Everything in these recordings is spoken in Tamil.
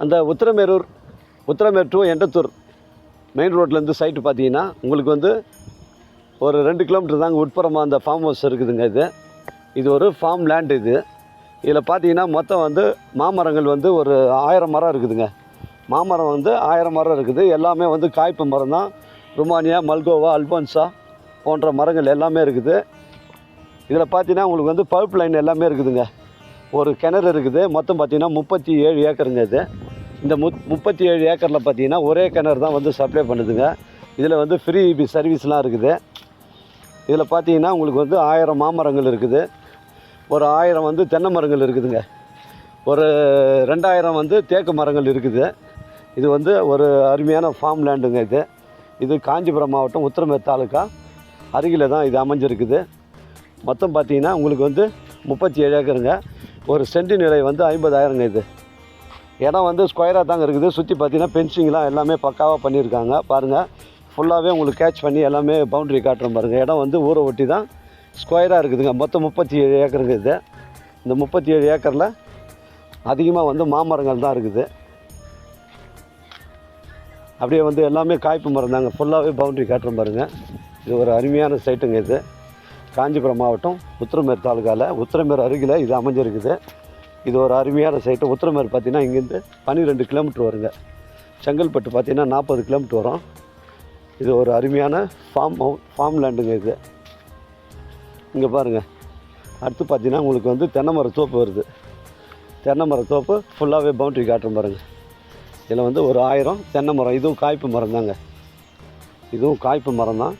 அந்த உத்திரமேரூர் உத்திரமேர் டு எண்டத்தூர் மெயின் ரோட்லேருந்து சைட்டு பார்த்தீங்கன்னா உங்களுக்கு வந்து ஒரு ரெண்டு கிலோமீட்டர் தாங்க உட்புறமாக அந்த ஃபார்ம் ஹவுஸ் இருக்குதுங்க இது. இது ஒரு ஃபார்ம் லேண்ட் இது. இதில் பார்த்தீங்கன்னா மொத்தம் வந்து மாமரங்கள் வந்து ஒரு ஆயிரம் மரம் இருக்குதுங்க. மாமரம் வந்து ஆயிரம் மரம் இருக்குது. எல்லாமே வந்து காய்ப்பு மரம் தான். ருமானியா மல்கோவா அல்போன்சா போன்ற மரங்கள் எல்லாமே இருக்குது. இதில் பார்த்தீங்கன்னா உங்களுக்கு வந்து பழுப்பு லைன் எல்லாமே இருக்குதுங்க. ஒரு கிணறு இருக்குது. மொத்தம் பார்த்தீங்கன்னா முப்பத்தி ஏழு ஏக்கருங்க இது. இந்த முத் முப்பத்தி ஏழு ஏக்கரில் பார்த்தீங்கன்னா ஒரே கிணறு தான் வந்து சப்ளை பண்ணுதுங்க. இதில் வந்து ஃப்ரீ சர்வீஸ்லாம் இருக்குது. இதில் பார்த்தீங்கன்னா உங்களுக்கு வந்து ஆயிரம் மாமரங்கள் இருக்குது. ஒரு ஆயிரம் வந்து தென்னை மரங்கள் இருக்குதுங்க. ஒரு ரெண்டாயிரம் வந்து தேக்கு மரங்கள் இருக்குது. இது வந்து ஒரு அருமையான ஃபார்ம் லேண்டுங்க இது. இது காஞ்சிபுரம் மாவட்டம் உத்தரமே தாலுக்கா அருகில் தான் இது அமைஞ்சிருக்குது. மொத்தம் பார்த்தீங்கன்னா உங்களுக்கு வந்து முப்பத்தி ஏழு ஏக்கருங்க. ஒரு சென்டி நிலை வந்து ஐம்பதாயிரங்க இது. இடம் வந்து ஸ்கொயராக தாங்க இருக்குது. சுற்றி பார்த்தீங்கன்னா பென்சிங்லாம் எல்லாமே பக்காவாக பண்ணியிருக்காங்க. பாருங்கள் ஃபுல்லாகவே உங்களுக்கு கேட்ச் பண்ணி எல்லாமே பவுண்டரி காட்டுறோம் பாருங்கள் இடம் வந்து ஊரை ஒட்டி தான் ஸ்கொயராக இருக்குதுங்க. மொத்தம் முப்பத்தி ஏழு ஏக்கருங்க இது. இந்த முப்பத்தி ஏழு ஏக்கரில் அதிகமாக வந்து மாமரங்கள் தான் இருக்குது. அப்படியே வந்து எல்லாமே காய்ப்பு மரம் தாங்க ஃபுல்லாகவே பவுண்டரி காட்டுறோம் பாருங்கள் இது ஒரு அருமையான சைட்டுங்க இது. காஞ்சிபுரம் மாவட்டம் உத்திரமேர் தாலுக்காவில் உத்திரமேர் அருகில் இது அமைஞ்சிருக்குது. இது ஒரு அருமையான சைட்டு உத்திரமேர் பார்த்திங்கன்னா இங்கேருந்து பன்னிரெண்டு கிலோமீட்டர் வருங்க. செங்கல்பட்டு பார்த்தீங்கன்னா நாற்பது கிலோமீட்டர் வரும். இது ஒரு அருமையான ஃபார்ம் ஃபார்ம் லேண்டுங்க இது. இங்கே பாருங்கள் அடுத்து பார்த்தீங்கன்னா உங்களுக்கு வந்து தென்னை மர தோப்பு வருது. தென்னை மர தோப்பு ஃபுல்லாகவே பவுண்ட்ரி காட்டுற பாருங்கள் இதில் வந்து ஒரு ஆயிரம் தென்னை மரம் இதுவும் காய்ப்பு மரம் தாங்க இதுவும் காய்ப்பு மரம் தான்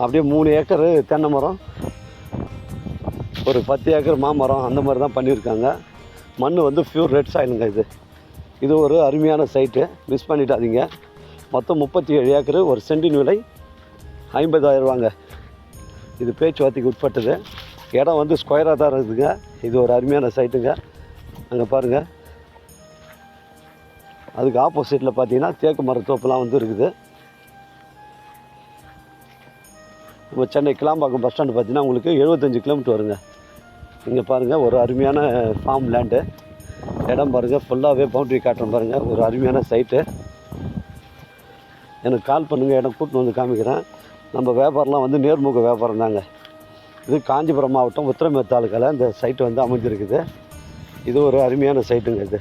அப்படியே மூணு ஏக்கரு தென்னை மரம் ஒரு பத்து ஏக்கர் மாமரம் அந்த மாதிரி தான் பண்ணியிருக்காங்க. மண் வந்து ப்யூர் ரெட் சாயிலுங்க இது. இது ஒரு அருமையான சைட்டு மிஸ் பண்ணிட்டாதீங்க மொத்தம் முப்பத்தி ஏழு ஏக்கரு ஒரு சென்டின் விலை ஐம்பதாயிரம் ரூபாங்க. இது பேச்சுவார்த்தைக்கு உட்பட்டது. இடம் வந்து ஸ்கொயராக தான் இருக்குதுங்க. இது ஒரு அருமையான சைட்டுங்க அங்கே பாருங்கள் அதுக்கு ஆப்போசிட்டில் பார்த்தீங்கன்னா தேக்கு மரத்தோப்புலாம் வந்து இருக்குது. நம்ம சென்னை கிளாம்பாக்கம் பஸ் ஸ்டாண்டு பார்த்தீங்கன்னா உங்களுக்கு எழுபத்தஞ்சு கிலோமீட்டர் வருங்க. இங்கே பாருங்கள் ஒரு அருமையான ஃபார்ம் லேண்டு இடம் பாருங்கள் ஃபுல்லாகவே பவுண்டரி காட்டுறோம் பாருங்கள் ஒரு அருமையான சைட்டு எனக்கு கால் பண்ணுங்கள் இடம் கூட்டின்னு வந்து காமிக்கிறேன். நம்ம வியாபாரம்லாம் வந்து நேர்முக வியாபாரம் தாங்க. இது காஞ்சிபுரம் மாவட்டம் உத்திரமே தாலுக்காவில் இந்த சைட்டு வந்து அமைஞ்சிருக்குது. இது ஒரு அருமையான சைட்டுங்க இது.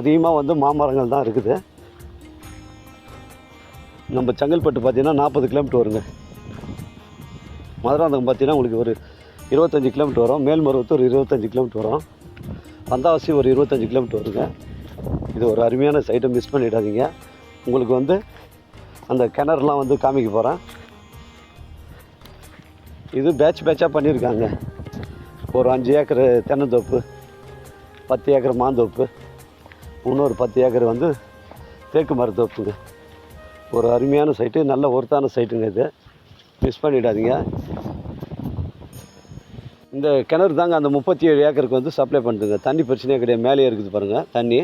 அதிகமாக வந்து மாமரங்கள் தான் இருக்குது. நம்ம செங்கல்பட்டு பார்த்தீங்கன்னா நாற்பது கிலோமீட்டர் வருங்க. மதுராந்தகம் பார்த்தீங்கன்னா உங்களுக்கு ஒரு இருபத்தஞ்சி கிலோமீட்டர் வரும். மேல்மருவத்தூர் இருபத்தஞ்சி கிலோமீட்டர் வரும். வந்தாவாசி ஒரு இருபத்தஞ்சி கிலோமீட்டர் வருங்க. இது ஒரு அருமையான சைட்டை மிஸ் பண்ணிடாதீங்க. உங்களுக்கு வந்து அந்த கிணறுலாம் வந்து காமிக்க போகிறேன் இது பேட்ச் பேட்சாக பண்ணியிருக்காங்க. ஒரு அஞ்சு ஏக்கர் தென்னந்தோப்பு பத்து ஏக்கர் மாந்தோப்பு இன்னொரு பத்து ஏக்கர் வந்து தேக்கு மரத்தோப்புங்க. ஒரு அருமையான சைட்டு நல்ல ஒருத்தான சைட்டுங்க இது. மிஸ் பண்ணிடாதீங்க. இந்த கிணறு தாங்க அந்த முப்பத்தி ஏழு ஏக்கருக்கு வந்து சப்ளை பண்ணுதுங்க. தண்ணி பிரச்சனையே கிடையாது. மேலே இருக்குது பாருங்கள் தண்ணி.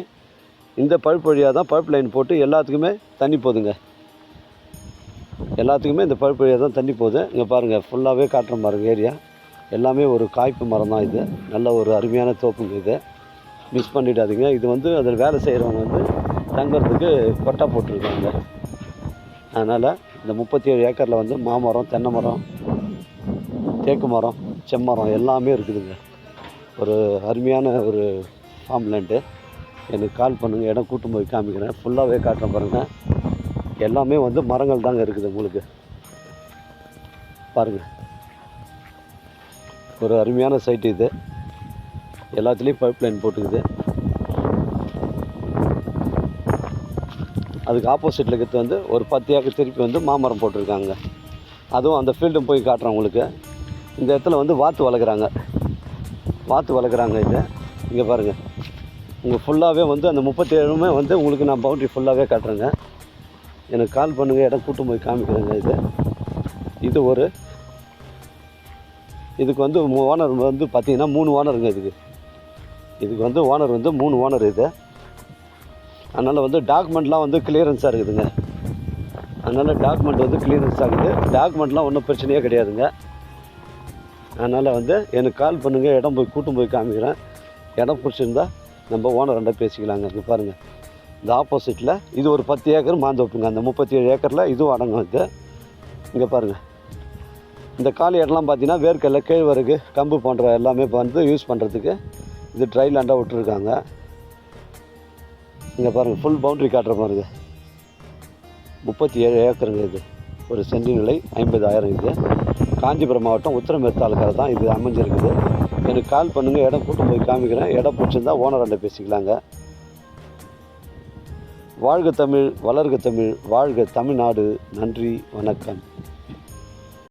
இந்த பழுப்பு வழியாக தான் பழுப்பு லைன் போட்டு எல்லாத்துக்குமே தண்ணி போதுங்க. எல்லாத்துக்குமே இந்த பழுப்பு வழியாக தான் தண்ணி போகுது. இங்கே பாருங்கள் ஃபுல்லாகவே காட்டுற பாருங்கள் ஏரியா எல்லாமே ஒரு காய்ப்பு மரம் தான் இது. நல்ல ஒரு அருமையான தோப்புங்க இது. மிஸ் பண்ணிடாதீங்க. இது வந்து அதில் வேலை செய்கிறவங்க வந்து தங்குறதுக்கு கொட்டா போட்டிருக்காங்க. அதனால் இந்த முப்பத்தி ஏழு ஏக்கரில் வந்து மாமரம் தென்னை மரம் தேக்கு மரம் செம்மரம் எல்லாமே இருக்குதுங்க. ஒரு அருமையான ஒரு ஃபார்ம் லேண்டு எனக்கு கால் பண்ணுங்கள் இடம் கூட்டும் போய் காமிக்கிறேன். ஃபுல்லாகவே காட்டுறேன் பாருங்கள் எல்லாமே வந்து மரங்கள் தாங்க இருக்குது உங்களுக்கு. பாருங்கள் ஒரு அருமையான சைட்டு இது. எல்லாத்துலேயும் பைப் லைன் போட்டுக்குது. அதுக்கு ஆப்போசிட்டில் இருக்கிறது வந்து ஒரு பத்து ஏக்கர் திருப்பி வந்து மாமரம் போட்டிருக்காங்க. அதுவும் அந்த ஃபீல்டும் போய் காட்டுறேன் உங்களுக்கு. இந்த இடத்துல வந்து வாத்து வளர்க்குறாங்க. வாத்து வளர்க்குறாங்க இது. இங்கே பாருங்கள் உங்கள் ஃபுல்லாகவே வந்து அந்த முப்பத்தேழுமே வந்து உங்களுக்கு நான் பவுண்ட்ரி ஃபுல்லாகவே காட்டுறேங்க. எனக்கு கால் பண்ணுங்கள் இடம் கூட்டும் போய் காமிக்கிறேங்க இது. இது ஒரு இதுக்கு வந்து ஓனர் வந்து பார்த்திங்கன்னா மூணு ஓனருங்க இதுக்கு. இதுக்கு வந்து ஓனர் வந்து மூணு ஓனர் இது. அதனால் வந்து டாக்குமெண்ட்லாம் வந்து கிளியரன்ஸாக இருக்குதுங்க. அதனால் டாக்குமெண்ட் வந்து கிளியரன்ஸ் ஆகுது. டாக்குமெண்ட்லாம் ஒன்றும் பிரச்சனையே கிடையாதுங்க. அதனால் வந்து எனக்கு கால் பண்ணுங்கள் இடம் போய் கூட்டம் போய் காமிக்கிறேன். இடம் பிடிச்சிருந்தா நம்ம ஓனர் ரெண்டா பேசிக்கலாங்க. இங்கே பாருங்கள் இந்த ஆப்போசிட்டில் இது ஒரு பத்து ஏக்கர் மாந்தோப்புங்க அந்த முப்பத்தி ஏழு ஏக்கரில் இதுவும் அடங்கும் இது இங்கே பாருங்கள் இந்த காலி இடம்லாம் பார்த்தீங்கன்னா வேர்க்கடலை கேழ்வரகு கம்பு போன்ற எல்லாமே வந்து யூஸ் பண்ணுறதுக்கு இது ட்ரை லேண்டாக விட்டுருக்காங்க. இங்கே பாருங்கள் ஃபுல் பவுண்ட்ரி காட்டுற பாருங்க முப்பத்தி ஏழு ஏக்கருங்க இது. ஒரு சென்டி நிலை ஐம்பதாயிரம் இது. காஞ்சிபுரம் மாவட்டம் உத்தரமேற்கு தாலுக்கால தான் இது அமைஞ்சிருக்குது. எனக்கு கால் பண்ணுங்கள் இடம் கூட்டு போய் காமிக்கிறேன். இடம் பிடிச்சிருந்தா ஓனர் பேசிக்கலாங்க. வாழ்க தமிழ் வளர்க தமிழ் வாழ்க தமிழ்நாடு. நன்றி வணக்கம்.